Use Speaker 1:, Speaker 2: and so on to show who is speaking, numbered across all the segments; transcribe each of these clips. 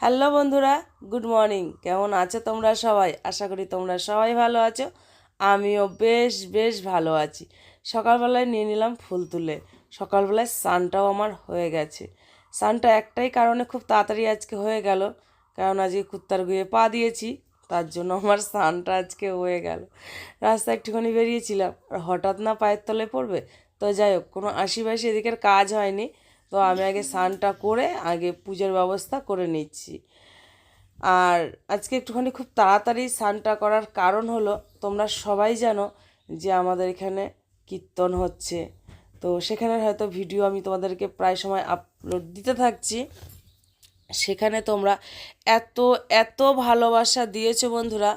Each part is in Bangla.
Speaker 1: হ্যালো বন্ধুরা, গুড মর্নিং। কেমন আছো তোমরা সবাই? আশা করি তোমরা সবাই ভালো আছো। আমিও বেশ বেশ ভালো আছি। সকালবেলায় নিয়ে নিলাম ফুল তুলে। সকালবেলায় স্নানটাও আমার হয়ে গেছে। স্নানটা একটাই কারণে খুব তাড়াতাড়ি আজকে হয়ে গেল। কারণ আজকে কুত্তার গুয়ে পা দিয়েছি, তার জন্য আমার স্নানটা আজকে হয়ে গেল। রাস্তায় একটুখানি বেরিয়েছিলাম। আর হঠাৎ না পায়ের তলে পড়বে? তো যাই হোক, কোনো আশিবাসি এদিকের কাজ হয়নি। তো আমি আগে স্নানটা করে আগে পুজোর ব্যবস্থা করে নিচ্ছি। আর আজকে একটুখানি খুব তাড়াতাড়ি স্নানটা করার কারণ হলো, তোমরা সবাই জানো যে আমাদের এখানে কীর্তন হচ্ছে। তো সেখানে হয়তো ভিডিও আমি তোমাদেরকে প্রায় সময় আপলোড দিতে থাকছি। সেখানে তোমরা এত এত ভালোবাসা দিয়েছ বন্ধুরা,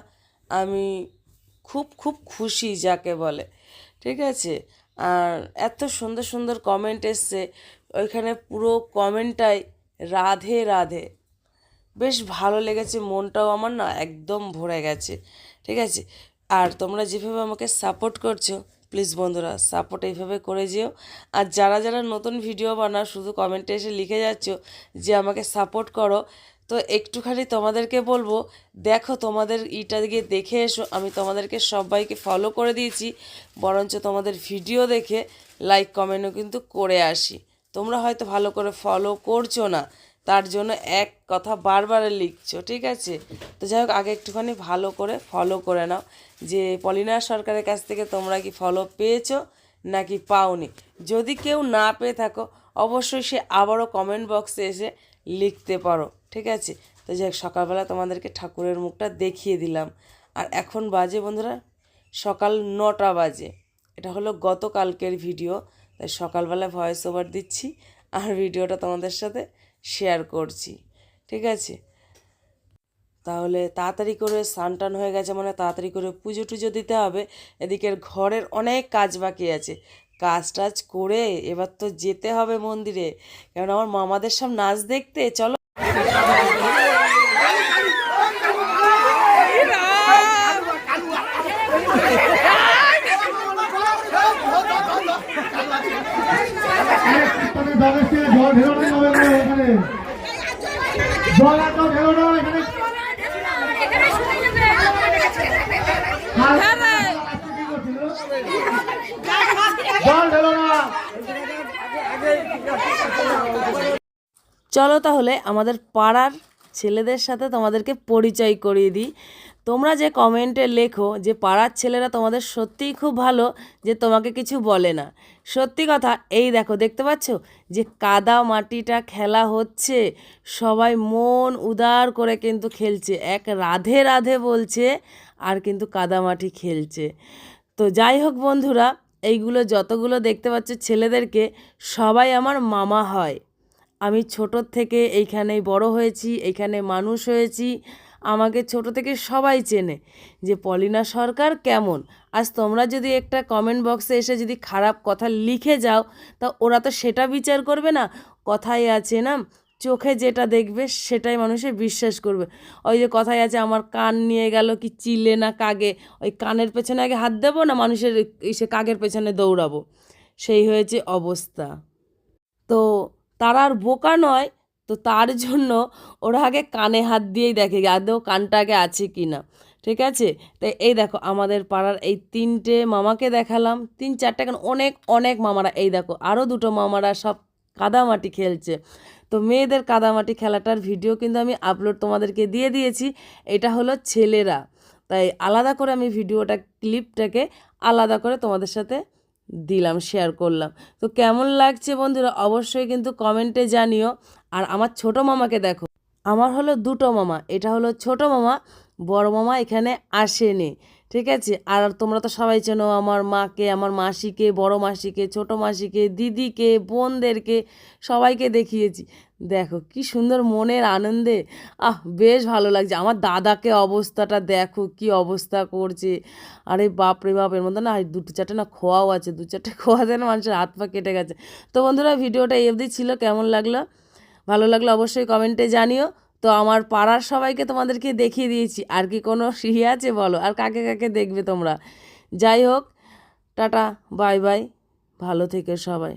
Speaker 1: আমি খুব খুব খুশি যাকে বলে। ঠিক আছে? আর এত সুন্দর সুন্দর কমেন্ট এসছে। ওইখানে পুরো কমেন্টটাই রাধে রাধে। বেশ ভালো লেগেছে মনটাও আমার না একদম ভরে গেছে, ঠিক আছে? আর তোমরা যেভাবে আমাকে সাপোর্ট করছ প্লিজ বন্ধুরা সাপোর্ট এইভাবে করে যেও। আর যারা যারা নতুন ভিডিও বানাও, শুধু কমেন্টে এসে লিখে যাচ্ছ যে আমাকে সাপোর্ট করো, তো একটুখানি তোমাদেরকে বলব, দেখো তোমাদের ইটা গিয়ে দেখে এসো। আমি তোমাদেরকে সবাইকে ফলো করে দিয়েছি, বরঞ্চ তোমাদের ভিডিও দেখে লাইক কমেন্টও কিন্তু করে আসি। তোমরা হয়তো ভালো করে ফলো করছ না, তার জন্য এক কথা বারবার লিখছো, ঠিক আছে? তো যাই হোক, আগে একটুখানি ভালো করে ফলো করে নাও, যে পলিনা সরকারের কাছ থেকে তোমরা কি ফলো পেয়েছ নাকি পাওনি? যদি কেউ না পেয়ে থাকো, অবশ্যই সে আবারও কমেন্ট বক্সে এসে লিখতে পারো, ঠিক আছে? তো যাই সকালবেলা তোমাদেরকে ঠাকুরের মুখটা দেখিয়ে দিলাম। আর এখন বাজে বন্ধুরা, সকাল নটা বাজে। এটা হলো গতকালকের ভিডিও তাই সকালবেলা ভয়েস ওভার দিচ্ছি আর ভিডিওটা তোমাদের সাথে শেয়ার করছি। ঠিক আছে? তাহলে তাড়াতাড়ি করে স্নান টান হয়ে গেছে মানে তাড়াতাড়ি করে পুজো টুজো দিতে হবে। এদিকের ঘরের অনেক কাজ বাকি আছে। কাজ টাজ করে এবার তো যেতে হবে মন্দিরে। কারণ আমার মামাদের সব নাচ দেখতে, চলো
Speaker 2: তুমি বাগের থেকে জল ঢেলো না হবে না ওখানে
Speaker 1: চলো তাহলে আমাদের পাড়ার ছেলেদের সাথে তোমাদেরকে পরিচয় করিয়ে দিই। তোমরা যে কমেন্টে লেখো যে পাড়ার ছেলেরা তোমাদের সত্যিই খুব ভালো, যে তোমাকে কিছু বলে না। সত্যি কথা, এই দেখো, দেখতে পাচ্ছ? যে কাদা মাটিটা খেলা হচ্ছে, সবাই মন উদার করে কিন্তু খেলছে। এক রাধে রাধে বলছে, আর কিন্তু কাদা মাটি খেলছে। তো যাই হোক বন্ধুরা, এইগুলো যতগুলো দেখতে পাচ্ছ ছেলেদেরকে, সবাই আমার মামা হয়। আমি ছোটোর থেকে এইখানেই বড় হয়েছি, এইখানে মানুষ হয়েছি। আমাকে ছোট থেকে সবাই চেনে যে পলিনা সরকার কেমন। আজ তোমরা যদি একটা কমেন্ট বক্সে এসে যদি খারাপ কথা লিখে যাও, তা ওরা তো সেটা বিচার করবে না। কথাই আছে না, চোখে যেটা দেখবে সেটাই মানুষে বিশ্বাস করবে। ওই যে কথাই আছে, আমার কান নিয়ে গেল কি চিলে না কাগে। ওই কানের পেছনে আগে হাত দেবো না মানুষের সে কাগের পেছনে দৌড়াবো? সেই হয়েছে অবস্থা। তো তারা আর বোকা নয়, তো তার জন্য ওরা আগে কানে হাত দিয়েই দেখে আদৌ কানটা আগে আছে কি না। ঠিক আছে? তাই এই দেখো, আমাদের পাড়ার এই তিনটে মামাকে দেখালাম। তিন চারটে কেন, অনেক অনেক মামারা। এই দেখো আরও দুটো মামারা সব কাদামাটি খেলছে। তো মেয়েদের কাদামাটি খেলাটার ভিডিও কিন্তু আমি আপলোড তোমাদেরকে দিয়ে দিয়েছি। এটা হলো ছেলেরা। তাই আলাদা করে আমি ভিডিওটা, ক্লিপটাকে আলাদা করে তোমাদের সাথে দিলাম শেয়ার করলাম। তো কেমন লাগছে বন্ধুরা অবশ্যই কিন্তু কমেন্টে জানিও। আর আমার ছোট মামাকে দেখো, আমার হলো দুটো মামা, এটা হলো ছোট মামা, বড় মামা এখানে আসেনি। ঠিক আছে? আর তোমরা তো সবাই চেনো আমার মাকে, আমার মাসিকে, বড় মাসিকে, ছোট মাসিকে, দিদিকে, বোনদেরকে, সবাইকে দেখিয়েছি। দেখো কি সুন্দর মনের আনন্দে। আহ, বেশ ভালো লাগছে। আমার দাদাকে অবস্থাটা দেখো, কি অবস্থা করছে। আরে বাপ রে বাপ, এর মধ্যে না দুটো চারটে না খোয়াও আছে। দু চারটে খোয়া দেয় না মানুষের হাত পা কেটে গেছে। তো বন্ধুরা, ভিডিওটা এফদি ছিল। কেমন লাগল? ভালো লাগল অবশ্যই কমেন্টে জানিও। তো আমার পাড়ার সবাইকে তোমাদেরকে দেখিয়ে দিয়েছি। আর কি কোনো সিঁড়ি আছে বলো? আর কাকে কাকে দেখবে তোমরা? যাই হোক, টাটা, বাই বাই, ভালো থেকে সবাই।